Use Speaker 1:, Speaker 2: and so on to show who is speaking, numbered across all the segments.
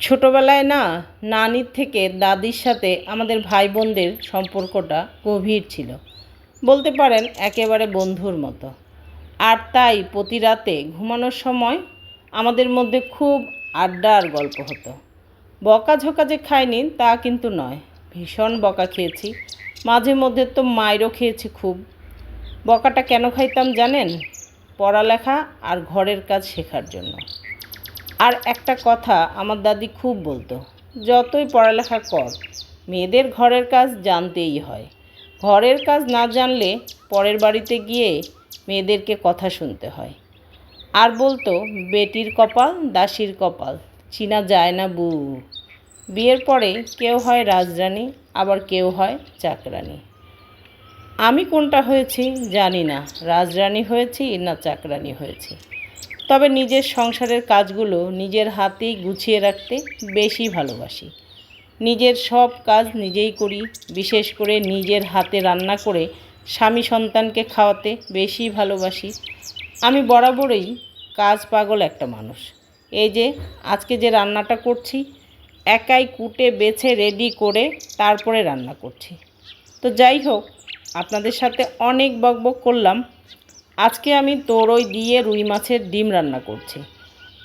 Speaker 1: ছোটোবেলায় না নানির থেকে দাদির সাথে আমাদের ভাই বোনদের সম্পর্কটা গভীর ছিল। বলতে পারেন একেবারে বন্ধুর মতো। আর তাই প্রতি রাতে ঘুমানোর সময় আমাদের মধ্যে খুব আড্ডা আর গল্প হতো। বকাঝকা যে খাইনি তা কিন্তু নয়। ভীষণ বকা খেয়েছি। মাঝে মধ্যে তো মায়েরও খেয়েছি খুব। বকাটা কেন খাইতাম জানেন? পড়ালেখা আর ঘরের কাজ শেখার জন্য। আর একটা কথা আমার দাদি খুব বলতো, যতই পড়ালেখা কর মেয়েদের ঘরের কাজ জানতেই হয়। ঘরের কাজ না জানলে পরের বাড়িতে গিয়ে মেয়েদেরকে কথা শুনতে হয়। আর বলতো, বেটির কপাল দাসীর কপাল, চিনা যায় না বু বিয়ের পরে কেউ হয় রাজরানী, আবার কেউ হয় চাকরানী। আমি কোনটা হয়েছি জানি না, রাজরানী হয়েছি না চাকরানী হয়েছি। তবে নিজের সংসারের কাজগুলো নিজের হাতেই গুছিয়ে রাখতে বেশি ভালোবাসি। নিজের সব কাজ নিজেই করি, বিশেষ করে নিজের হাতে রান্না করে স্বামী সন্তানকে খাওয়াতে বেশি ভালোবাসি। আমি বরাবরই কাজ পাগল একটা মানুষ। এই যে, আজকে যে রান্নাটা করছি, একাই কুটে বেছে রেডি করে তারপরে রান্না করছি। তো যাই হোক, আপনাদের সাথে অনেক বকবক করলাম। আজকে আমি তোরই দিয়ে রুই মাছের ডিম রান্না করছি।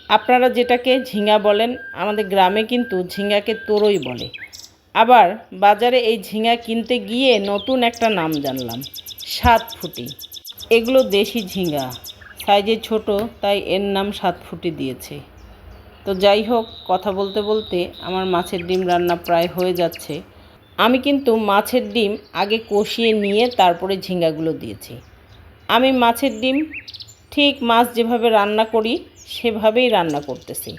Speaker 1: আপনারা যেটাকে ঝিঙা বলেন, আমাদের গ্রামে কিন্তু ঝিঙাকে তোরই বলে। আবার বাজারে এই ঝিঙা কিনতে গিয়ে নতুন একটা নাম জানলাম সাত ফুটি এগুলো দেশি ঝিঙা, সাইজে ছোট, তাই এর নাম সাত ফুটি দিয়েছে। তো যাই হোক, কথা বলতে বলতে আমার মাছের ডিম রান্না প্রায় হয়ে যাচ্ছে। আমি কিন্তু মাছের ডিম আগে কষিয়ে নিয়ে তারপরে ঝিঙ্গাগুলো দিয়েছি। আমি মাছের ডিম ঠিক মাছ যেভাবে রান্না করি, সেভাবেই রান্না করতেছি।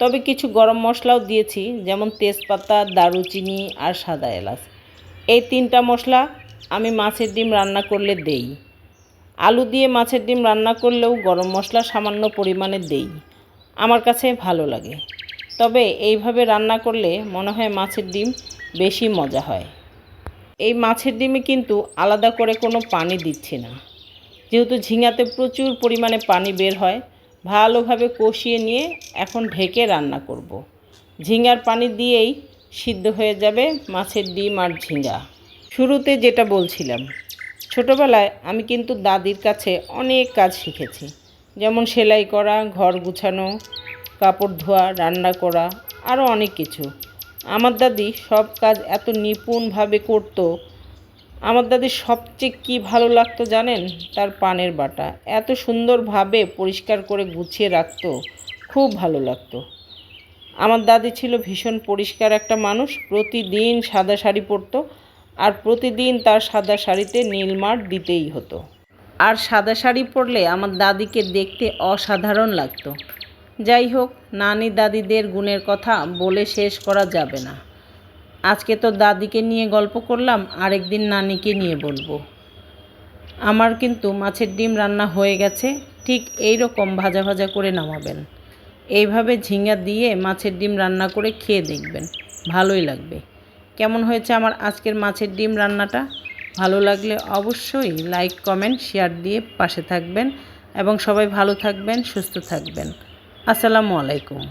Speaker 1: তবে কিছু গরম মশলাও দিয়েছি, যেমন তেজপাতা, দারুচিনি আর সাদা এলাচ। এই তিনটা মশলা আমি মাছের ডিম রান্না করলে দেই। আলু দিয়ে মাছের ডিম রান্না করলেও গরম মশলা সামান্য পরিমাণে দেই। আমার কাছে ভালো লাগে। তবে এইভাবে রান্না করলে মনে হয় মাছের ডিম বেশি মজা হয়। এই মাছের ডিমে কিন্তু আলাদা করে কোনো পানি দিচ্ছি না। যেহেতু ঝিঙাতে প্রচুর পরিমাণে পানি বের হয়, ভালোভাবে কষিয়ে নিয়ে এখন ঢেকে রান্না করব। ঝিঙার পানি দিয়েই সিদ্ধ হয়ে যাবে মাছের ডিম আর ঝিঙ্গা শুরুতে যেটা বলছিলাম, ছোটোবেলায় আমি কিন্তু দাদির কাছে অনেক কাজ শিখেছি। যেমন সেলাই করা, ঘর গুছানো, কাপড় ধোয়া, রান্না করা, আরও অনেক কিছু। আমার দাদি সব কাজ এত নিপুণভাবে করতো আমার দাদি সবচেয়ে কী ভালো লাগতো জানেন? তার পানের বাটা। এত সুন্দরভাবে পরিষ্কার করে গুছিয়ে রাখতো, খুব ভালো লাগতো। আমার দাদি ছিল ভীষণ পরিষ্কার একটা মানুষ, প্রতিদিন সাদা শাড়ি পরতো আর প্রতিদিন তার সাদা শাড়িতে নীলমার দিতেই হতো। আর সাদা শাড়ি পরলে আমার দাদিকে দেখতে অসাধারণ লাগতো। যাই হোক, নানি দাদিদের গুণের কথা বলে শেষ করা যাবে না। আজকে তো দাদিকে নিয়ে গল্প করলাম, আরেকদিন নানিকে নিয়ে বলব। আমার কিন্তু মাছের ডিম রান্না হয়ে গেছে, ঠিক এই রকম ভাজা ভাজা করে নামাবেন। এইভাবে ঝিঙ্গা দিয়ে মাছের ডিম রান্না করে খেয়ে দেখবেন, ভালোই লাগবে। কেমন হয়েছে আমার আজকের মাছের ডিম রান্নাটা? ভালো লাগলে অবশ্যই লাইক, কমেন্ট, শেয়ার দিয়ে পাশে থাকবেন এবং সবাই ভালো থাকবেন, সুস্থ থাকবেন। আসসালামু আলাইকুম।